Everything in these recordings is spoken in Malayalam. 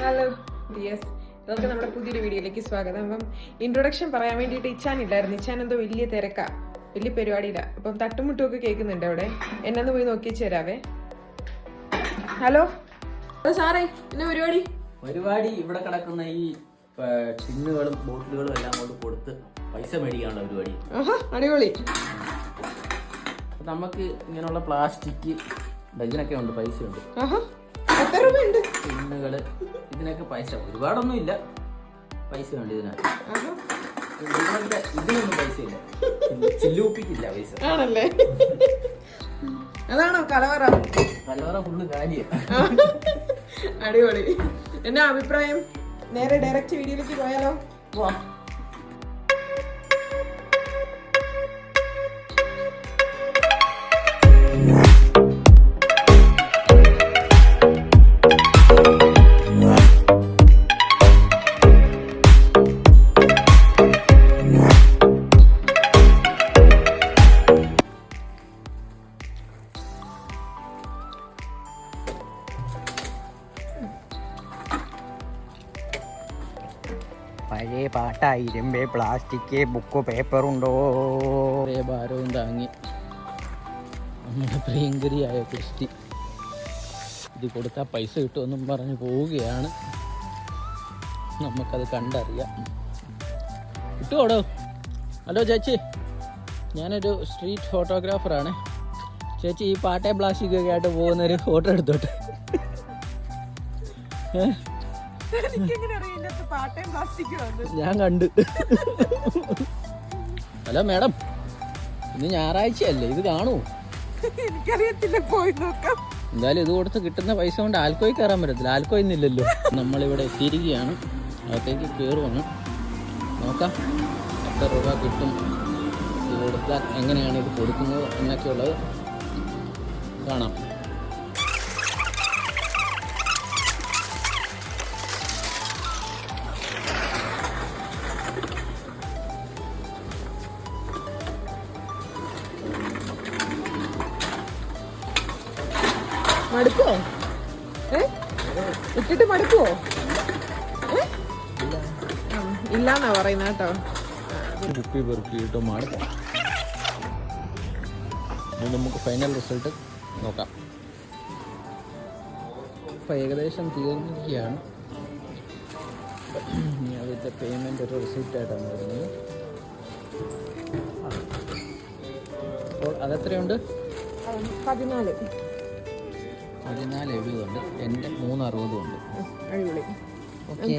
ഹലോ ഡിയസ് നമുക്ക് നമ്മുടെ പുതിയൊരു വീഡിയോയിലേക്ക് സ്വാഗതം. അപ്പം ഇൻട്രൊഡക്ഷൻ പറയാൻ വേണ്ടിയിട്ട് ഇച്ചാൻ ഇല്ലായിരുന്നു. ഇച്ചാൻ എന്തോ വലിയ തിരക്കാ വലിയ പരിപാടിയില്ല അപ്പം തട്ടുമുട്ടും ഒക്കെ കേൾക്കുന്നുണ്ട് അവിടെ? എന്നു പോയി നോക്കി ചേരാവേ ഹലോ സാറേ എന്നാ പരിപാടി? പരിപാടി ഇവിടെ കിടക്കുന്ന ഈ ചിന്നുകളും ടിന്നുകളും ബോട്ടിലുകളും എല്ലാം കൊണ്ട് കൊടുത്ത് പൈസ മേടിക്കാനുള്ള പരിപാടി. അടിപൊളി. നമുക്ക് ഇങ്ങനെയുള്ള പ്ലാസ്റ്റിക് ഡജനൊക്കെ ഉണ്ട് പൈസ ഉണ്ട്. എത്ര ഇതിനൊക്കെ പൈസ ഒരുപാടൊന്നും ഇല്ല പൈസ ഉണ്ട് ഇതിനകത്ത്. ഇതിനൊന്നും പൈസ ഇല്ല. ചില്ലൂപ്പിക്കില്ല പൈസ. ആണല്ലേ? അതാണോ കലവറ? കലവറ ഫുള്ള് കാലിയ. ആ. അടിപൊളി. എന്നാ അഭിപ്രായം? നേരെ ഡയറക്റ്റ് വീഡിയോയിലേക്ക് പോയാലോ? പഴയ പാട്ടായി ഇരുമ്പ് പ്ലാസ്റ്റിക് ബുക്ക് പേപ്പറുണ്ടോ? ഒരേ ഭാരവും താങ്ങി. നമ്മുടെ പ്രിയങ്കരിയായ ക്രിസ്റ്റി. ഇത് കൊടുത്താൽ പൈസ കിട്ടുമെന്നും പറഞ്ഞ് പോവുകയാണ്. നമുക്കത് കണ്ടറിയാം. കിട്ടുമോടോ ഹലോ ചേച്ചി. ഞാനൊരു സ്ട്രീറ്റ് ഫോട്ടോഗ്രാഫറാണ് ചേച്ചി ഈ പാട്ടേ പ്ലാസ്റ്റിക്കൊക്കെ ആയിട്ട് പോകുന്നൊരു ഫോട്ടോ എടുത്തോട്ടെ. ഞാൻ കണ്ട്. Hello madam. ഇന്ന് ഞായറാഴ്ചയല്ലേ? ഇത് കാണൂ. എനിക്കറിയത്തില്ല പോയി നോക്കാം. എന്തായാലും ഇത് കൊടുത്ത് കിട്ടുന്ന പൈസ കൊണ്ട് ആൽക്കോയിൽ കയറാൻ പറ്റത്തില്ല. ആൽക്കോ ഇന്നില്ലല്ലോ നമ്മളിവിടെ എത്തിയിരിക്കുകയാണ്. അകത്തേക്ക് കയറുവാണ്. നോക്കാം. എത്ര രൂപ കിട്ടും? ഇത് കൊടുത്താൽ എങ്ങനെയാണ് ഇത് കൊടുക്കുന്നത് എന്നൊക്കെയുള്ളത് കാണാം. ഇട്ടിട്ട് മടുക്കുവോ? ഇല്ലാന്നാ പറയുന്ന കേട്ടോ. കുപ്പി പെറുക്കിയിട്ട് മാറും നമുക്ക് ഫൈനൽ റിസൾട്ട് നോക്കാം. ഇപ്പം ഏകദേശം തീർന്നിരിക്കുകയാണ്. അതിന്റെ പേയ്മെന്റ് ഒരു റിസീപ്റ്റായിട്ടാണ് വരുന്നത്. അപ്പോൾ അതെത്രയുണ്ട്? പതിനാല്. പതിനാല് എഴുപതുണ്ട് എന്റെ മൂന്ന് അറുപതും ഉണ്ട് അടിപൊളി. ഓക്കെ.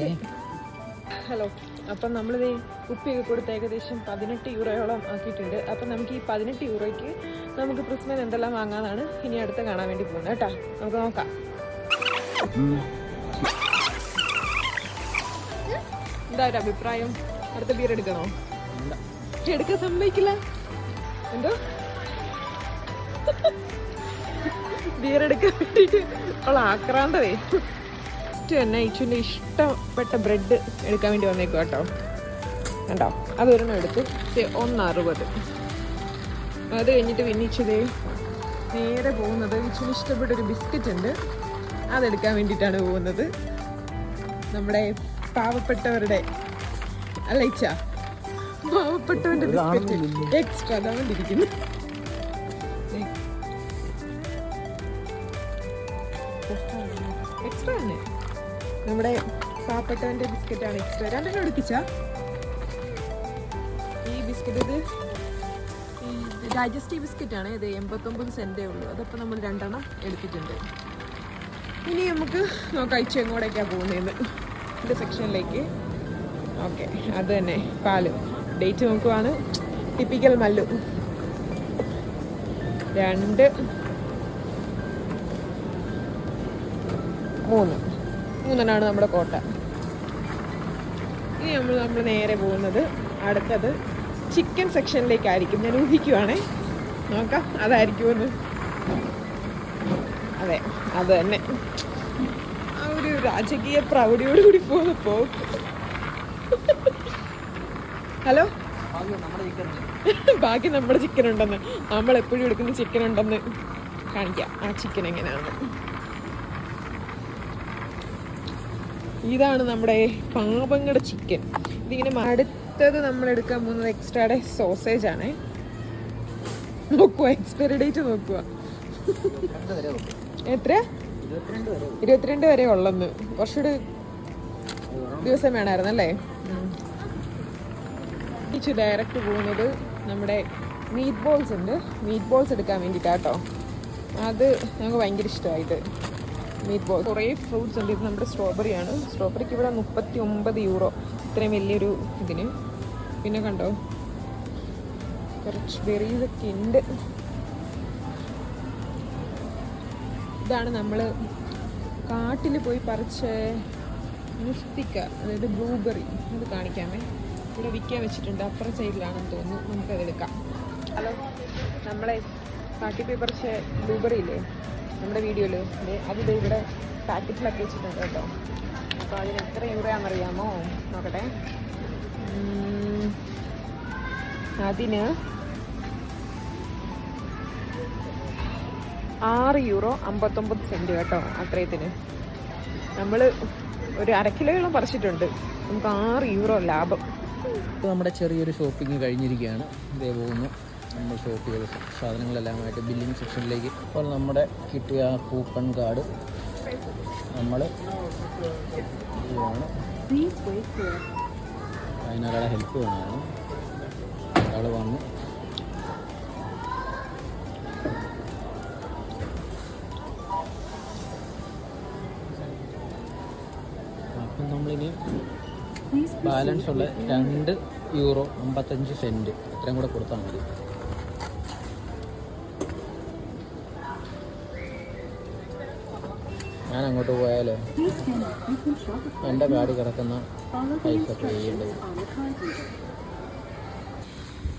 ഹലോ അപ്പം നമ്മളിത് ഉപ്പിയൊക്കെ കൊടുത്ത് ഏകദേശം പതിനെട്ട് യൂറോയോളം ആക്കിയിട്ടുണ്ട്. അപ്പം നമുക്ക് ഈ പതിനെട്ട് യൂറോയ്ക്ക് നമുക്ക് ക്രിസ്മസ് എന്തെല്ലാം വാങ്ങാന്നാണ് ഇനി അടുത്ത് കാണാൻ വേണ്ടി പോകുന്നത്. കേട്ടോ നമുക്ക് നോക്കാം. എന്താ ഒരു അഭിപ്രായം? അടുത്ത ബിയർ എടുക്കണോ? എടുക്കാൻ സമ്മതിക്കില്ല. എന്തോ? ബിയർ എടുക്കാൻ വേണ്ടിയിട്ട് അവൾ ആക്രാന്തവേ. ഫസ്റ്റ് തന്നെ ഇച്ചുവിന്റെ ഇഷ്ടപ്പെട്ട ബ്രെഡ് എടുക്കാൻ വേണ്ടി വന്നേക്കും കേട്ടോ. കണ്ടോ? അതൊരെണ്ണം എടുത്തു. ദേ ഒന്ന് അറുപത് അത് കഴിഞ്ഞിട്ട് പിന്നിച്ചതേ നേരെ പോകുന്നത് ഇച്ചുവിന് ഇഷ്ടപ്പെട്ട ഒരു ബിസ്ക്കറ്റ് ഉണ്ട് അതെടുക്കാൻ വേണ്ടിയിട്ടാണ് പോകുന്നത്. നമ്മുടെ പാവപ്പെട്ടവരുടെ അല്ല ഇച്ച പാവപ്പെട്ടവന്റെ ബിസ്ക്കറ്റ്. എക്സ്ട്രാ അതാണ് ഇരിക്കുന്നു എക്സ്ട്രാ തന്നെ നമ്മുടെ ബിസ്ക്കറ്റ് ആണ് എക്സ്ട്രാ രണ്ടെണ്ണം എടുപ്പിച്ച? ഈ ബിസ്ക്കറ്റ് ഇത് ഈ ഡൈജസ്റ്റീവ് ബിസ്ക്കറ്റ് ആണ്. ഇത് എൺപത്തൊമ്പത് സെന്റേ ഉള്ളൂ. അതപ്പോൾ നമ്മൾ രണ്ടെണ്ണം എടുത്തിട്ടുണ്ട്. ഇനി നമുക്ക് നോക്കാം ഇച്ച എങ്ങോട്ടേക്കാണ് പോകുന്നതെന്ന് ഇതിന്റെ സെക്ഷനിലേക്ക് ഓക്കെ അത് തന്നെ. പാൽ. ഡേറ്റ് നോക്കുവാണ്. ടിപ്പിക്കൽ മല്ലു. രണ്ട്. മൂന്ന്. മൂന്നെണ്ണമാണ് നമ്മുടെ കോട്ട. ഇനി നമ്മൾ നമ്മൾ നേരെ പോകുന്നത് അടുത്തത് ചിക്കൻ സെക്ഷനിലേക്കായിരിക്കും ഞാൻ ഊഹിക്കുവാണേ. നോക്കാം അതായിരിക്കുമെന്ന്. അതെ അത് തന്നെ. ആ ഒരു രാജകീയ പ്രൗഢിയോട് കൂടി പോകുന്ന പോക്ക് ഹലോ? ബാക്കി നമ്മുടെ ചിക്കൻ ഉണ്ടെന്ന്. നമ്മൾ എപ്പോഴും എടുക്കുന്ന ചിക്കൻ ഉണ്ടെന്ന് കാണിക്കാം. ആ ചിക്കൻ എങ്ങനെയാണ്? ഇതാണ് നമ്മുടെ പാപങ്ങളുടെ ചിക്കൻ ഇതിങ്ങനെ അടുത്തത് നമ്മൾ എടുക്കാൻ പോകുന്നത് എക്സ്ട്രായുടെ സോസേജ് ആണ്. നോക്കുക എക്സ്പയറി ഡേറ്റ് നോക്കുക എത്ര? ഇരുപത്തിരണ്ട് വരെ ഉള്ളെന്ന്. കുറച്ചുകൂടി ദിവസം വേണമായിരുന്നു അല്ലേ? തിരിച്ച് ഡയറക്റ്റ് പോകുന്നത് നമ്മുടെ മീറ്റ് ബോൾസ് ഉണ്ട്. മീറ്റ് ബോൾസ് എടുക്കാൻ വേണ്ടിയിട്ടാട്ടോ. അത് ഞങ്ങൾക്ക് ഭയങ്കര ഇഷ്ടമായിട്ട്. മീറ്റ് ബോൾ കുറേ ഫ്രൂട്ട്സ് ഉണ്ട്. ഇത് നമ്മുടെ സ്ട്രോബെറിയാണ് സ്ട്രോബെറിക്ക് ഇവിടെ മുപ്പത്തി ഒമ്പത് യൂറോ ഇത്രയും വലിയൊരു ഇതിന്. പിന്നെ കണ്ടോ? കുറച്ച് ബെറീസ് ഒക്കെ ഉണ്ട്. ഇതാണ് നമ്മൾ കാട്ടിൽ പോയി പറിച്ച മുസ്തിക്ക അതായത് ബ്ലൂബെറി അത് കാണിക്കാമേ. ഇവിടെ വിൽക്കാൻ വെച്ചിട്ടുണ്ട്. അപ്പുറം സൈഡിലാണെന്ന് തോന്നുന്നു. നമുക്കത് എടുക്കാം. ഹലോ നമ്മളെ കാട്ടിൽ പോയി പറിച്ച ബ്ലൂബെറി ഇല്ലേ? നമ്മുടെ വീഡിയോയിൽ. അത് ദേ ഇവിടെ പാക്കറ്റിലൊക്കെ വെച്ചിട്ടുണ്ട് കേട്ടോ. അപ്പോൾ അതിന് എത്ര യൂറോയാണെന്നറിയാമോ നോക്കട്ടെ. അതിന് ആറ് യൂറോ അമ്പത്തൊമ്പത് സെന്റ് കേട്ടോ അത്രയത്തിന്. നമ്മൾ ഒരു അര കിലോയോളം പറിച്ചിട്ടുണ്ട്. നമുക്ക് ആറ് യൂറോ ലാഭം. നമ്മുടെ ചെറിയൊരു ഷോപ്പിംഗ് കഴിഞ്ഞിരിക്കുകയാണ്. ഇതേ പോകുന്നു. നമ്മൾ ഷോപ്പ് ചെയ്ത സാധനങ്ങളെല്ലാമായിട്ട് ബില്ലിംഗ് സെക്ഷനിലേക്ക് അപ്പോൾ നമ്മുടെ കിട്ടിയ കൂപ്പൺ കാർഡ് നമ്മൾ അതിനൊരാളെ ഹെൽപ്പ് വേണമായിരുന്നു ഒരാൾ വന്നു. അപ്പം നമ്മളിനി ബാലൻസ് ഉള്ള രണ്ട് യൂറോ അമ്പത്തഞ്ച് സെന്റ് ഇത്രയും കൂടെ കൊടുത്താൽ മതി. ഞാൻ അങ്ങോട്ട് പോയാലോ? എന്റെ ഗാഡി കിടക്കുന്ന പൈസ ചെയ്യേണ്ടത്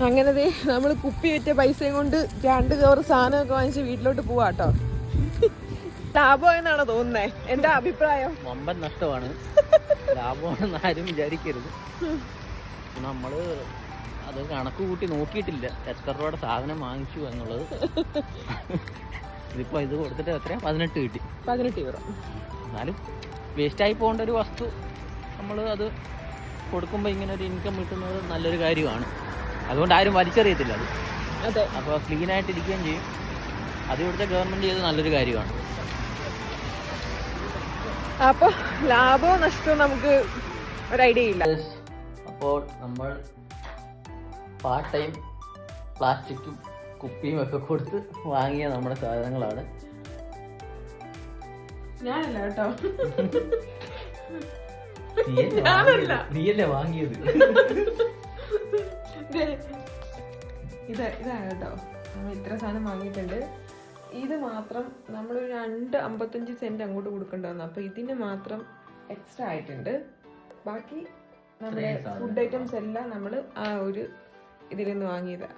അങ്ങനെ നമ്മൾ കുപ്പി വിറ്റ പൈസയും കൊണ്ട് രണ്ട് കവർ സാധനമൊക്കെ വാങ്ങിച്ച് വീട്ടിലോട്ട് പോവാ കേട്ടോ ലാഭം എന്നാണ് തോന്നുന്നത് എന്റെ അഭിപ്രായം? വമ്പൻ നഷ്ടമാണ്. ലാഭമാണെന്ന് ആരും വിചാരിക്കരുത്. നമ്മൾ അത് കണക്ക് കൂട്ടി നോക്കിയിട്ടില്ല. എത്ര രൂപയുടെ സാധനം വാങ്ങിച്ചു എന്നുള്ളത്. ഇതിപ്പോൾ ഇത് കൊടുത്തിട്ട് എത്രയാ? പതിനെട്ട് കിട്ടി. പതിനെട്ട് യൂറോ എന്നാലും വേസ്റ്റായി പോകേണ്ട ഒരു വസ്തു നമ്മൾ അത് കൊടുക്കുമ്പോൾ ഇങ്ങനെ ഒരു ഇൻകം കിട്ടുന്നത് നല്ലൊരു കാര്യമാണ്. അതുകൊണ്ട് ആരും വലിച്ചെറിയത്തില്ല അത്. അതെ. അപ്പോൾ ക്ലീൻ ആയിട്ട് ഇരിക്കുകയും ചെയ്യും. അത് ഇവിടുത്തെ ഗവൺമെന്റ് ചെയ്ത് നല്ലൊരു കാര്യമാണ്. അപ്പോൾ ലാഭവും നഷ്ടവും നമുക്ക് ഒരു ഐഡിയ ഇല്ല. അപ്പോൾ നമ്മൾ പാർട്ട് ടൈം പ്ലാസ്റ്റിക്കും കുപ്പിയും ഒക്കെ കൊടുത്ത് വാങ്ങിയ നമ്മുടെ സാധനങ്ങളാണ്. ഞാനല്ല കേട്ടോ. നീയല്ലേ ഞാനല്ല. വാങ്ങിയത്? നീയല്ലേ വാങ്ങിയത്? ദേ, ഇത് ഇതാണ് കേട്ടോ. നമ്മൾ ഇത്ര സാധനം വാങ്ങിയിട്ടുണ്ട്. ഇത് മാത്രം നമ്മളൊരു രണ്ട് അമ്പത്തഞ്ച് സെന്റ് അങ്ങോട്ട് കൊടുക്കേണ്ടതെന്ന് അപ്പൊ ഇതിന് മാത്രം എക്സ്ട്രാ ആയിട്ടുണ്ട്. ബാക്കി നമ്മുടെ ഫുഡ് ഐറ്റംസ് എല്ലാം നമ്മൾ ആ ഒരു ഇതിൽ നിന്ന് വാങ്ങിയതാ.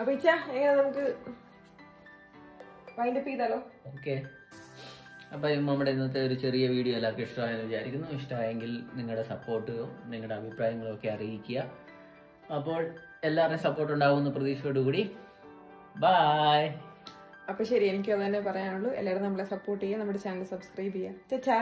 അപ്പൊ ഇച്ച എങ്ങനെ നമുക്ക് വൈൻഡപ്പ് ചെയ്താലോ? ഓക്കെ. അപ്പോൾ നമ്മുടെ ഇന്നത്തെ ഒരു ചെറിയ വീഡിയോ എല്ലാവർക്കും ഇഷ്ടമായെന്ന് വിചാരിക്കുന്നു. ഇഷ്ടമായെങ്കിൽ നിങ്ങളുടെ സപ്പോർട്ടും നിങ്ങളുടെ അഭിപ്രായങ്ങളും ഒക്കെ അറിയിക്കുക. അപ്പോൾ എല്ലാവരുടെയും സപ്പോർട്ട് ഉണ്ടാവുമെന്ന് പ്രതീക്ഷയോടുകൂടി ബായ് അപ്പൊ ശരി എനിക്ക് അത് തന്നെ പറയാനുള്ളൂ. എല്ലാവരും നമ്മളെ സപ്പോർട്ട് ചെയ്യുക നമ്മുടെ ചാനൽ സബ്സ്ക്രൈബ് ചെയ്യുക. ചാ